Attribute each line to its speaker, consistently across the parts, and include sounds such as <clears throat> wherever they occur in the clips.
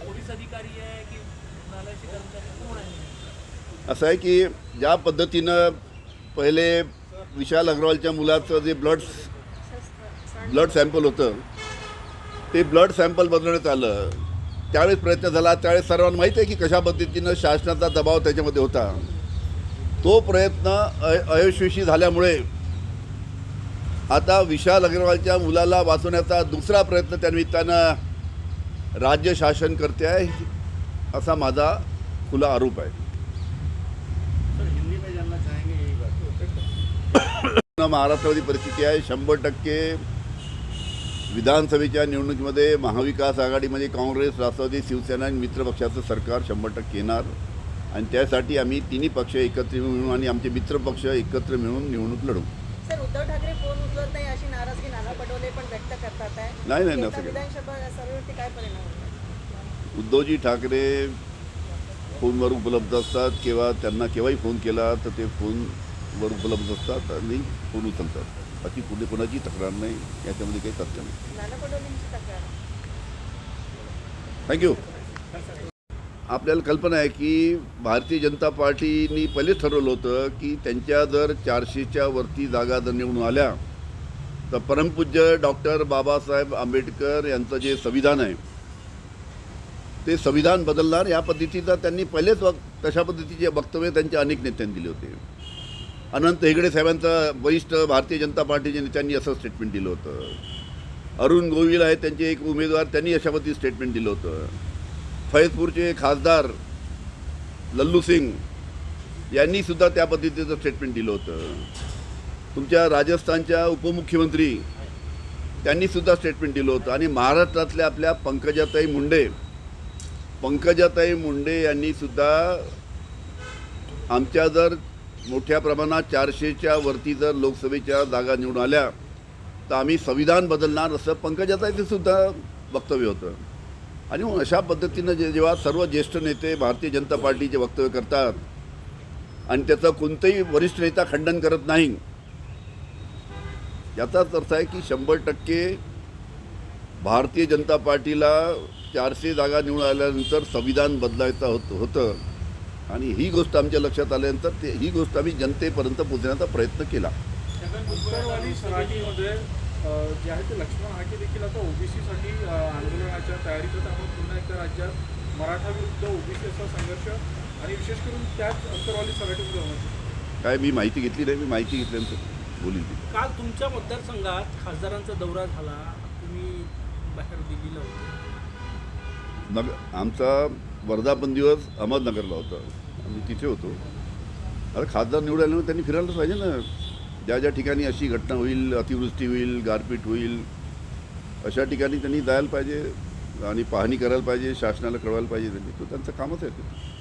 Speaker 1: Police अधिकारी आहे की
Speaker 2: असं आहे की ज्या पद्धतीनं पहिले विशाल अग्रवालच्या मुलाचं जे ब्लड ब्लड सॅम्पल होतं ते ब्लड सॅम्पल बदलण्यात आलं. त्यावेळेस प्रयत्न झाला. त्यावेळेस सर्वांना माहीत आहे की कशा पद्धतीनं शासनाचा दबाव त्याच्यामध्ये होता. तो प्रयत्न अय अयशस्वी झाल्यामुळे आता विशाल अग्रवालच्या मुलाला वाचवण्याचा दुसरा प्रयत्न त्यानिमित्तानं राज्य शासन करते आहे असा माझा खुला आरोप आहे. पूर्ण महाराष्ट्रामध्ये परिस्थिती आहे शंभर टक्के विधानसभेच्या निवडणुकीमध्ये महाविकास आघाडीमध्ये काँग्रेस राष्ट्रवादी शिवसेना आणि मित्रपक्षाचं सरकार शंभर टक्के येणार. आणि त्यासाठी आम्ही तिन्ही पक्ष एकत्र मिळून आणि आमचे मित्रपक्ष एकत्र मिळून निवडणूक लढू.
Speaker 3: सर उद्धव ठाकरे फोन उचलत नाही अशी नाराजगी नाना पटोले पण व्यक्त करतात आहे
Speaker 2: नाही, नाही, नसं.
Speaker 3: विधानसभा सर्वेवरती काय परिणाम
Speaker 2: उद्धवजी ठाकरे फोनवर उपलब्ध असतात किंवा त्यांना केव्हाही फोन केला तर ते फोनवर उपलब्ध असतात आणि फोन उचलतात. बाकी कुठे कोणाची तक्रार नाही याच्यामध्ये काही तथ्य नाही. थँक्यू आपल्याला कल्पना आहे की भारतीय जनता पार्टीनी पहिलेच ठरवलं होतं की त्यांच्या जर चारशेच्या वरती जागा जर निवडून आल्या तर परमपूज्य डॉक्टर बाबासाहेब आंबेडकर यांचं जे संविधान आहे ते संविधान बदलणार या पद्धतीचा त्यांनी पहिलेच वक तशा पद्धतीचे वक्तव्य त्यांच्या अनेक नेत्यांनी दिले होते. अनंत हेगडे साहेबांचं वरिष्ठ भारतीय जनता पार्टीच्या नेत्यांनी असं स्टेटमेंट दिलं होतं. अरुण गोविल आहे त्यांचे एक उमेदवार त्यांनी अशा पद्धती स्टेटमेंट दिलं होतं. फैजपूरचे खासदार लल्लू सिंग यांनीसुद्धा त्या पद्धतीचं स्टेटमेंट दिलं होतं. तुमच्या राजस्थानच्या उपमुख्यमंत्री त्यांनी सुद्धा स्टेटमेंट दिलं होतं. आणि महाराष्ट्रातल्या आपल्या पंकजाताई मुंडे पंकजाताई मुंडे यांनी सुद्धा आमच्या जर मोठ्या प्रमाणात चारशेच्या वरती जर लोकसभेच्या जागा निवडून आल्या तर आम्ही संविधान बदलणार असं पंकजाताईचं सुद्धा वक्तव्य होतं. आणि मग अशा पद्धतीनं जे जेव्हा सर्व ज्येष्ठ नेते भारतीय जनता पार्टीचे वक्तव्य करतात आणि त्याचं कोणतंही वरिष्ठ नेता खंडन करत नाही याचाच अर्थ आहे की शंभर टक्के भारतीय जनता पार्टीला चारशे जागा निवडून आल्यानंतर संविधान बदलायचं होत होतं. आणि ही गोष्ट आमच्या लक्षात आल्यानंतर ते ही गोष्ट आम्ही जनतेपर्यंत पोचण्याचा प्रयत्न केला.
Speaker 4: उत्तरवाडी सराटीमध्ये अ, जे आहे ते लक्ष्मण हाके देखील आता ओबीसीसाठी आंदोलनाच्या तयारीत आहेत आपण पुन्हा एकदा राज्यात मराठा विरुद्ध ओबीसी असा संघर्ष आणि विशेष करून त्याच अंतरवाली सराटीमध्ये होणार.
Speaker 2: काय मी माहिती घेतली नाही मी माहिती घेतल्यानंतर बोलील ती.
Speaker 1: काल तुमच्या मतदारसंघात खासदारांचा दौरा झाला. तुम्ही बाहेर दिल्लीला होते.
Speaker 2: नग आमचा वर्धापन दिवस अहमदनगरला होता. आम्ही तिथे होतो. अरे खासदार आल्यामुळे त्यांनी फिरायलाच पाहिजे ना. ज्या ज्या ठिकाणी अशी घटना होईल अतिवृष्टी होईल गारपीट होईल अशा ठिकाणी त्यांनी जायला पाहिजे आणि पाहणी करायला पाहिजे शासनाला कळवायला पाहिजे. त्यांनी तो त्यांचं कामच आहे ते.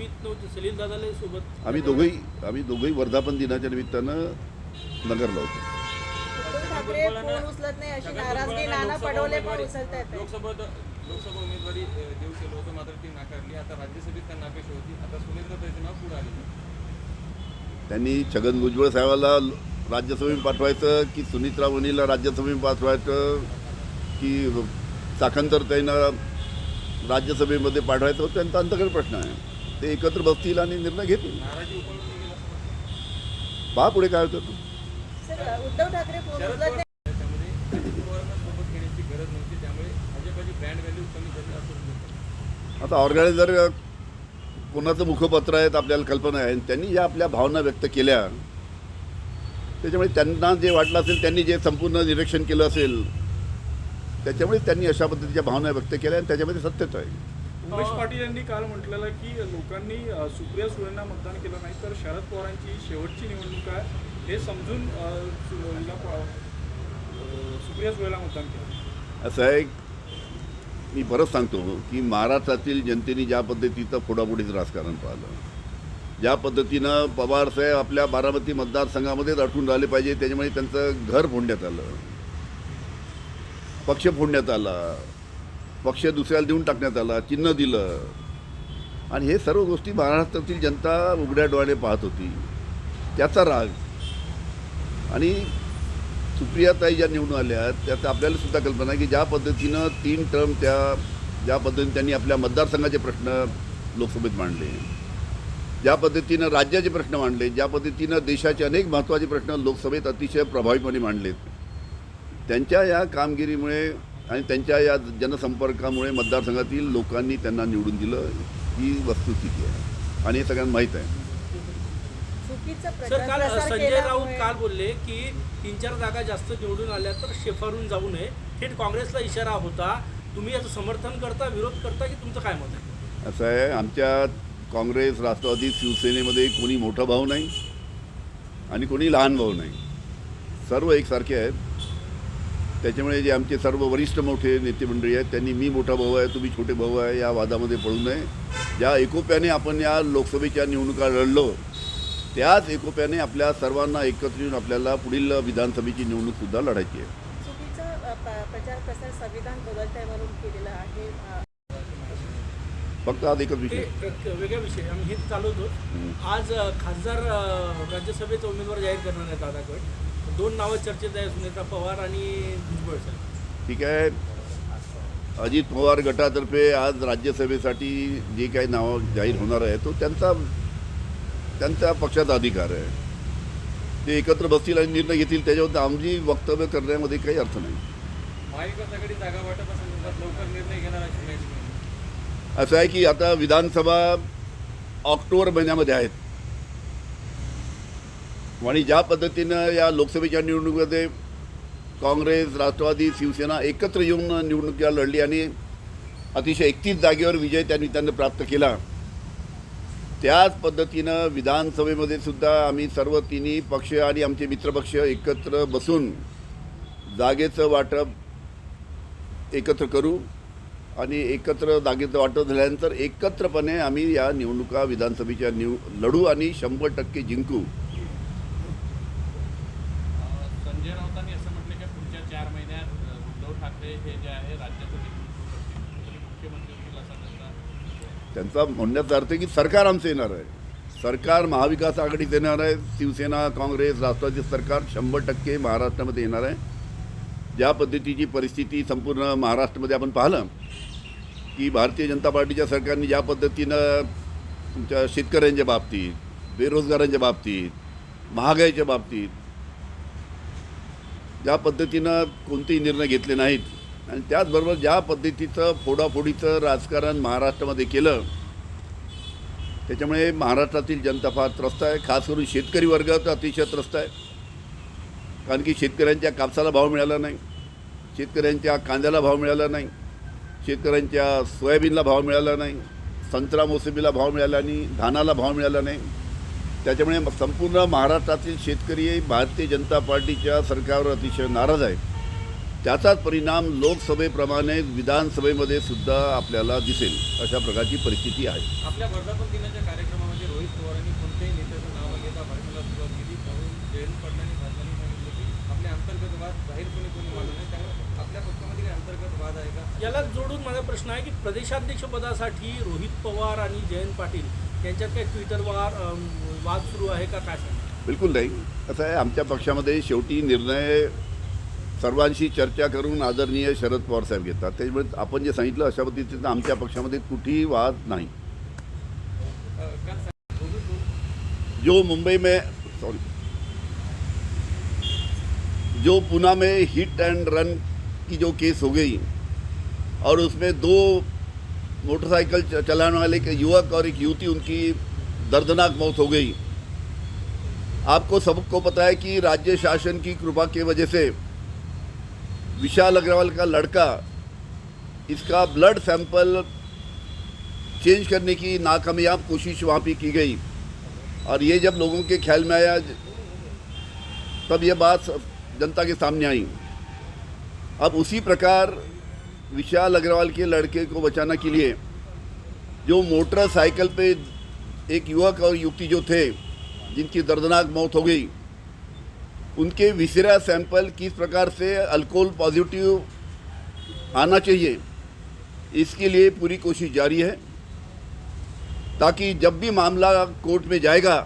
Speaker 1: तुम्ही नव्हते सलील दादाला सोबत.
Speaker 2: आम्ही दोघंही आम्ही दोघंही वर्धापन दिनाच्या निमित्तानं नगरला होतो.
Speaker 3: उद्धव ठाकरे फोन उचलत नाही अशी नाराजगी नाना पटोले पण उचलत आहेत
Speaker 5: लोकसभा लोकसभा उमेदवारी अ, देऊ केलं होतं मात्र ती नाकारली. आता राज्यसभेत त्यांना अपेक्षा होती. आता सुरेंद्र पैसे नाव पुढे आले
Speaker 2: त्यांनी छगन भुजबळ साहेबाला राज्यसभेत पाठवायचं की सुनीतराव वणीला राज्यसभेत पाठवायचं की साखंतर ताईंना राज्यसभेमध्ये पाठवायचं? होतं त्यांचा अंतर्गत प्रश्न आहे. ते एकत्र बसतील आणि निर्णय घेतील. पहा पुढे काय होतं?
Speaker 3: सर उद्धव ठाकरे.
Speaker 2: आता ऑर्गनायझर कोणाचं मुखपत्र आहेत आपल्याला कल्पना आहे त्यांनी ज्या आपल्या भावना व्यक्त केल्या त्याच्यामुळे त्यांना जे वाटलं असेल त्यांनी जे संपूर्ण निरीक्षण केलं असेल त्याच्यामुळे त्यांनी अशा पद्धतीच्या भावना व्यक्त केल्या आणि त्याच्यामध्ये सत्यता आहे.
Speaker 4: उमेश पाटील यांनी काल म्हटलेलं की लोकांनी सुप्रिया सुळेंना मतदान केलं नाही तर शरद पवारांची शेवटची निवडणूक आहे. हे समजून सुप्रिया सुळेला मतदान केलं.
Speaker 2: असं आहे मी परत सांगतो की महाराष्ट्रातील जनतेने ज्या पद्धतीचं फोडाफोडीचं राजकारण पाहिलं ज्या पद्धतीनं पवारसाहेब आपल्या बारामती मतदारसंघामध्येच अडकून राहिले पाहिजे त्याच्यामुळे त्यांचं घर फोडण्यात आलं पक्ष फोडण्यात आला पक्ष दुसऱ्याला देऊन टाकण्यात आला चिन्ह दिलं. आणि हे सर्व गोष्टी महाराष्ट्रातील जनता उघड्या डोळ्याने पाहत होती. त्याचा राग. आणि सुप्रियाताई ज्या निवडून आल्या त्याचा आपल्याला सुद्धा कल्पना आहे की ज्या पद्धतीनं तीन टर्म त्या ज्या पद्धतीने त्यांनी आपल्या मतदारसंघाचे प्रश्न लोकसभेत मांडले. ज्या पद्धतीनं राज्याचे प्रश्न मांडले ज्या पद्धतीनं देशाचे अनेक महत्त्वाचे प्रश्न लोकसभेत अतिशय प्रभावीपणे मांडलेत. त्यांच्या या कामगिरीमुळे आणि त्यांच्या या जनसंपर्कामुळे मतदारसंघातील लोकांनी त्यांना निवडून दिलं ही वस्तुस्थिती आहे. आणि हे सगळ्यांना माहीत आहे.
Speaker 3: चुकीचं
Speaker 1: सर काल संजय राऊत काल बोलले की तीन चार जागा जास्त निवडून आल्या तर शेफारून जाऊ नये. थेट काँग्रेसला इशारा होता. तुम्ही याचं समर्थन करता विरोध करता की तुमचं काय मत आहे?
Speaker 2: असं आहे आमच्या काँग्रेस राष्ट्रवादी शिवसेनेमध्ये कोणी मोठा भाऊ नाही आणि कोणी लहान भाऊ नाही. सर्व एकसारखे आहेत. त्याच्यामुळे जे आमचे सर्व वरिष्ठ मोठे नेते मंडळी आहेत त्यांनी मी मोठा भाऊ आहे तुम्ही छोटे भाऊ आहे या वादामध्ये पडू नये. ज्या एकोप्याने आपण या लोकसभेच्या निवडणुका लढलो त्याच एकोप्याने आपल्या सर्वांना एकत्र येऊन आपल्याला पुढील विधानसभेची निवडणूकसुद्धा लढायची आहे.
Speaker 3: आहे.
Speaker 2: फक्त आज एकच विषय.
Speaker 1: एक वेगळा विषय आम्ही हे चालवतो आज खासदार राज्यसभेचा उमेदवार जाहीर करणार आहेत दादागड दोन नावं चर्चेत आहे सुनेत्रा पवार आणि भुजबळ साहेब
Speaker 2: ठीक आहे. अजित पवार गटातर्फे आज राज्यसभेसाठी जे काही नावं जाहीर होणार आहे तो त्यांचा त्यांचा पक्षाचा अधिकार आहे. ते एकत्र बसतील आणि निर्णय घेतील त्याच्यावर आमची वक्तव्य करण्यामध्ये काही अर्थ नाही. असं आहे की आता विधानसभा ऑक्टोबर महिन्यामध्ये आहेत. आणि ज्या पद्धतीनं या लोकसभेच्या निवडणुकीमध्ये काँग्रेस राष्ट्रवादी शिवसेना एकत्र येऊन निवडणुकीला लढली आणि अतिशय एकतीस जागेवर विजय त्यांनी त्यांना प्राप्त केला त्याच पद्धतीनं विधानसभेमध्ये सुद्धा आम्ही सर्व तिन्ही पक्ष आणि आमचे मित्रपक्ष एकत्र बसून जागेचं वाटप एकत्र करू आणि एकत्र जागेचं वाटप झाल्यानंतर एकत्रपणे आम्ही या निवडणुका विधानसभेच्या निव लढू आणि शंभर टक्के जिंकू.
Speaker 6: म्हणजे संजय राऊतांनी असं म्हटलं की पुढच्या चार महिन्यात उद्धव ठाकरे हे जे आहे राज्याचं मुख्यमंत्री होतील असा त्यांचा
Speaker 2: त्यांचा म्हणण्याचा अर्थ आहे की सरकार आमचं येणार आहे. सरकार महाविकास आघाडीत येणार आहे. शिवसेना काँग्रेस राष्ट्रवादी सरकार शंभर टक्के महाराष्ट्रामध्ये येणार आहे. ज्या पद्धतीची परिस्थिती संपूर्ण महाराष्ट्रामध्ये आपण पाहिलं की भारतीय जनता पार्टीच्या सरकारने ज्या पद्धतीनं तुमच्या शेतकऱ्यांच्या बाबतीत बेरोजगारांच्या बाबतीत महागाईच्या बाबतीत ज्या पद्धतीनं कोणतेही निर्णय घेतले नाहीत आणि त्याचबरोबर ज्या पद्धतीचं फोडाफोडीचं राजकारण महाराष्ट्रामध्ये केलं त्याच्यामुळे महाराष्ट्रातील जनता फार त्रस्त आहे. खास करून शेतकरी वर्ग तर अतिशय त्रस्त आहे. कारण की शेतकऱ्यांच्या कापसाला भाव मिळाला नाही. शेतकऱ्यांच्या कांद्याला भाव मिळाला नाही. शेतकऱ्यांच्या सोयाबीनला भाव मिळाला नाही. संत्रा मोसंबीला भाव मिळाला नाही. धानाला भाव मिळाला नाही. त्याच्यामुळे संपूर्ण महाराष्ट्रातील शेतकरी भारतीय जनता पार्टीच्या सरकारवर अतिशय नाराज आहे त्याचाच परिणाम लोकसभेप्रमाणे विधानसभेमध्ये सुद्धा आपल्याला दिसेल अशा प्रकारची परिस्थिती आहे.
Speaker 5: आपल्या वर्धापन दिनाच्या कार्यक्रमामध्ये रोहित पवारांनी कोणत्याही नेत्याचं नाव न घेता भाषणाला सुरुवात केली. म्हणून जयंत फडणवीस यांनी सांगितलं की आपले अंतर्गत वाद जाहीरपणे कोणी मानू नये. त्यामुळे आपल्या पक्षामध्ये काही अंतर्गत वाद आहे का?
Speaker 1: याला जोडून माझा प्रश्न आहे की प्रदेशाध्यक्षपदासाठी रोहित पवार आणि जयंत पाटील त्यांच्यात काही ट्विटरवर वाद सुरू आहे का? काय
Speaker 2: बिलकुल नाही. कसं आहे आमच्या पक्षामध्ये शेवटी निर्णय सर्वांशी चर्चा करून आदरणीय शरद पवार साहेब घेतात. त्याच्यामुळे आपण जे सांगितलं अशा पद्धतीचं आमच्या पक्षामध्ये कुठेही वाद नाही. जो मुंबई में सॉरी जो पुणे में हिट एंड रन की जो केस हो गई और उसमें दो मोटरसाइकिल चलाने वाले एक युवक और एक युवती, उनकी दर्दनाक मौत हो गई। आपको सबको पता है कि राज्य शासन की कृपा की वजह से विशाल अग्रवाल का लड़का, इसका ब्लड सैंपल चेंज करने की नाकामयाब कोशिश वहाँ पे की गई। और ये जब लोगों के ख्याल में आया, तब ये बात जनता के सामने आई। अब उसी प्रकार विशाल अग्रवाल के लड़के को बचाने के लिए जो मोटरसाइकिल पे एक युवक और युवती जो थे, जिनकी दर्दनाक मौत हो गई, उनके विसरा सैंपल किस प्रकार से अल्कोहल पॉजिटिव आना चाहिए, इसके लिए पूरी कोशिश जारी है, ताकि जब भी मामला कोर्ट में जाएगा,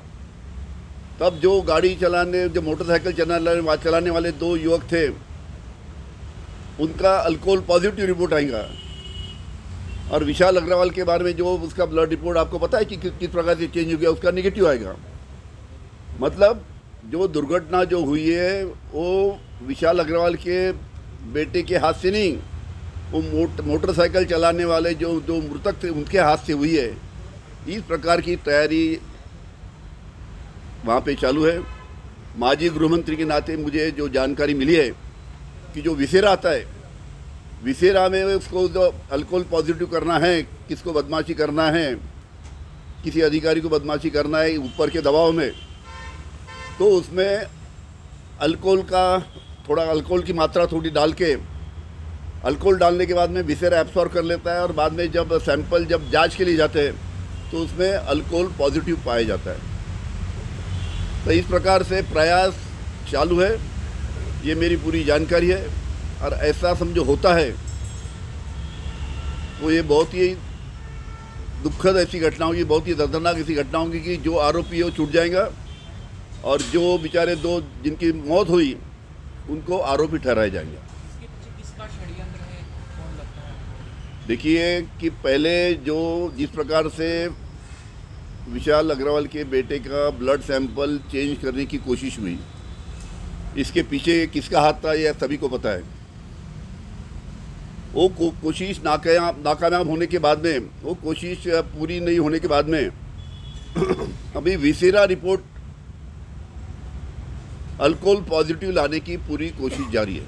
Speaker 2: तब जो गाड़ी चलाने, जो मोटरसाइकिल चलाने चलाने वाले दो युवक थे उनका अल्कोहल पॉजिटिव रिपोर्ट आएगा। और विशाल अग्रवाल के बारे में जो उसका ब्लड रिपोर्ट, आपको पता है कि कि- किस प्रकार से चेंज हो गया, उसका निगेटिव आएगा। मतलब जो दुर्घटना जो हुई है, वो विशाल अग्रवाल के बेटे के हाथ से नहीं, वो मोट, मोटरसाइकिल चलाने वाले जो जो मृतक थे, उनके हाथ से हुई है। इस प्रकार की तैयारी वहाँ पे चालू है। माजी गृहमंत्री के नाते मुझे जो जानकारी मिली है कि जो विसेरा आता है विसेरा में उसको जो अल्कोहल पॉजिटिव करना है, किसको बदमाशी करना है, किसी अधिकारी को बदमाशी करना है, ऊपर के दबाव में तो उसमें अल्कोहल का थोड़ा अल्कोहल की मात्रा थोड़ी डाल के अल्कोहल डालने के बाद में विसेरा एब्सॉर्ब कर लेता है और बाद में जब सैंपल जब जाँच के लिए जाते हैं तो उसमें अल्कोहल पॉजिटिव पाया जाता है। तो इस प्रकार से प्रयास चालू है। ये मेरी पूरी जानकारी है और ऐसा समझो होता है तो ये बहुत ही दुखद ऐसी घटना होगी बहुत ही दर्दनाक ऐसी घटना होगी कि जो आरोपी है वो छूट जाएगा और जो बेचारे दो जिनकी मौत हुई उनको आरोपी ठहराए जाएँगे। देखिए कि पहले जो जिस प्रकार से विशाल अग्रवाल के बेटे का ब्लड सैंपल चेंज करने की कोशिश हुई इसके पीछे किसका हाथ था यह सभी को पता है। वो को, कोशिश नाकाम नाकामयाब होने के बाद में वो कोशिश पूरी नहीं होने के बाद में <clears throat> अभी विसेरा रिपोर्ट अल्कोहल पॉजिटिव लाने की पूरी कोशिश जारी है।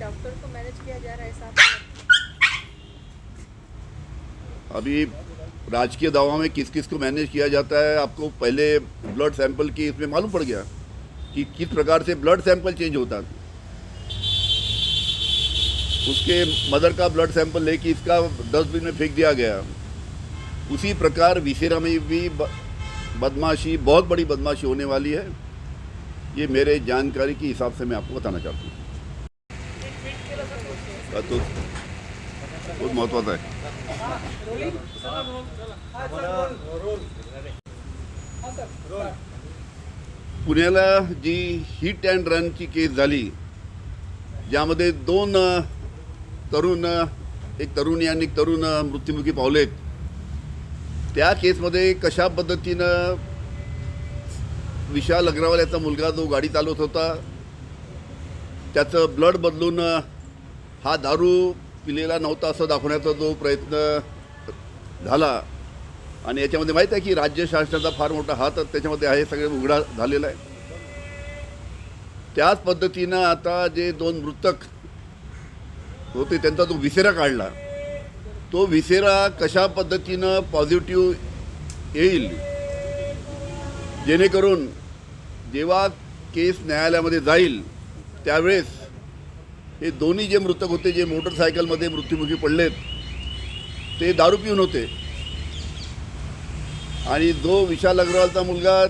Speaker 3: डॉक्टर को मैनेज किया जा रहा है
Speaker 2: अभी राजकीय दवा में किस किस को मैनेज किया जाता है आपको पहले ब्लड सैंपल की इसमें मालूम पड़ गया। कि किस प्रकार से ब्लड सैंपल चेंज होता है। उसके मदर का ब्लड सैंपल लेके इसका डस्टबिन में फेंक दिया गया। उसी प्रकार विसेरा में भी बदमाशी बहुत बड़ी बदमाशी होने वाली है। ये मेरे जानकारी के हिसाब से मैं आपको बताना चाहता हूँ। हाँ, तो बहुत महत्वाचा आहे पुण्याला जी हिट अँड रनची केस झाली ज्यामध्ये दोन तरुण एक तरुणी आणि एक तरुण अ, मृत्युमुखी पावलेत. त्या केसमध्ये कशा पद्धतीनं विशाल अग्रवाल याचा मुलगा जो गाडी चालवत होता त्याचं ब्लड बदलून हा दारू पिलेला नव्हता असं दाखवण्याचा जो प्रयत्न झाला आणि याच्यामध्ये माहीत आहे की राज्य शासनाचा फार मोठा हात त्याच्यामध्ये आहे सगळे उघडा झालेला आहे. त्याच पद्धतीनं आता जे दोन मृतक होते त्यांचा जो विसेरा काढला तो विसेरा कशा पद्धतीनं पॉझिटिव्ह येईल? जेणेकरून जेव्हा केस न्यायालयामध्ये जाईल त्यावेळेस हे दोन्ही जे मृतक होते जे मोटरसायकलमध्ये मृत्युमुखी पडलेत ते दारू पिऊन होते. आणि जो विशाल अग्रवालचा मुलगा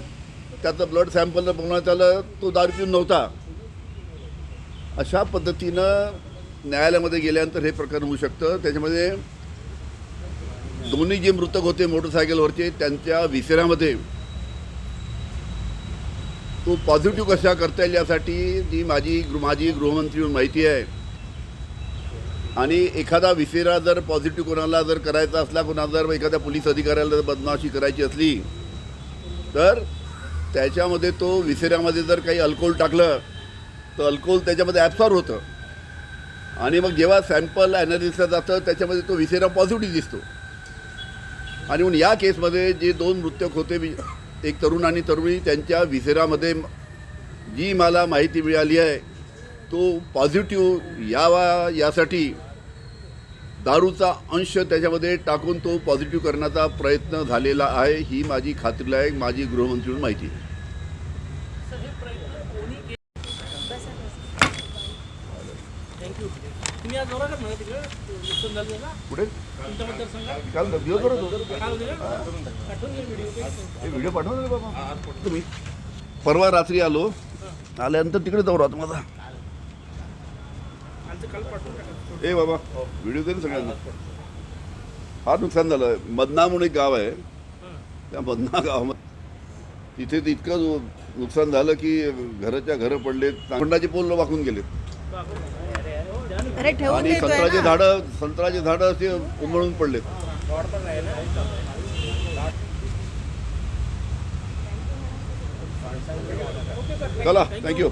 Speaker 2: त्याचं ब्लड सॅम्पल बघण्यात आलं तो दारू पिऊन नव्हता. अशा पद्धतीनं न्यायालयामध्ये गेल्यानंतर हे प्रकरण होऊ शकतं. त्याच्यामध्ये दोन्ही जे मृतक होते मोटरसायकलवरचे त्यांच्या विसऱ्यामध्ये तो पॉझिटिव्ह कशा करता येईल यासाठी जी माझी गृह माझी गृहमंत्री माहिती आहे. आणि एखादा विसेरा जर पॉझिटिव्ह कोणाला जर करायचा असला कोणाला जर एखाद्या पोलीस अधिकाऱ्याला जर बदमाशी करायची असली तर त्याच्यामध्ये तो विसेऱ्यामध्ये जर काही अल्कोहोल टाकलं तर अल्कोहोल त्याच्यामध्ये ॲब्सॉर्ब होतं. आणि मग जेव्हा सॅम्पल ॲनालिसला जातं त्याच्यामध्ये तो विसेरा पॉझिटिव्ह दिसतो. आणि म्हणून या केसमध्ये जे दोन मृतक होते एक तरुण आणि तरुणी त्यांच्या विसेरामध्ये जी मला माहिती मिळाली आहे तो पॉझिटिव्ह यावा यासाठी दारूचा अंश त्याच्यामध्ये टाकून तो पॉझिटिव्ह करण्याचा प्रयत्न झालेला आहे ही माझी खात्रीलायक माझी गृहमंत्री म्हणून माहिती आहे. काल होते.
Speaker 1: व्हिडिओ
Speaker 2: व्हिडिओ पाठवा ना रे बाबा? तुम्ही? परवा रात्री आलो. आल्यानंतर तिकडे जाऊ राहतो माझा
Speaker 1: आमचं काल पाठवून टाका
Speaker 2: ए बाबा व्हिडिओ दे सगळ्यांना. फार नुकसान झालं. मदना म्हणून एक गाव आहे. त्या मदना गावामध्ये तिथे तर इतकं नुकसान झालं की घराच्या घरं पडलेत. तोंडाचे पोल वाकून
Speaker 3: ठेवून
Speaker 2: आणि
Speaker 3: ना.
Speaker 2: झाडं संत्र्याचे झाडं असे उमळून पडलेत. चला थँक्यू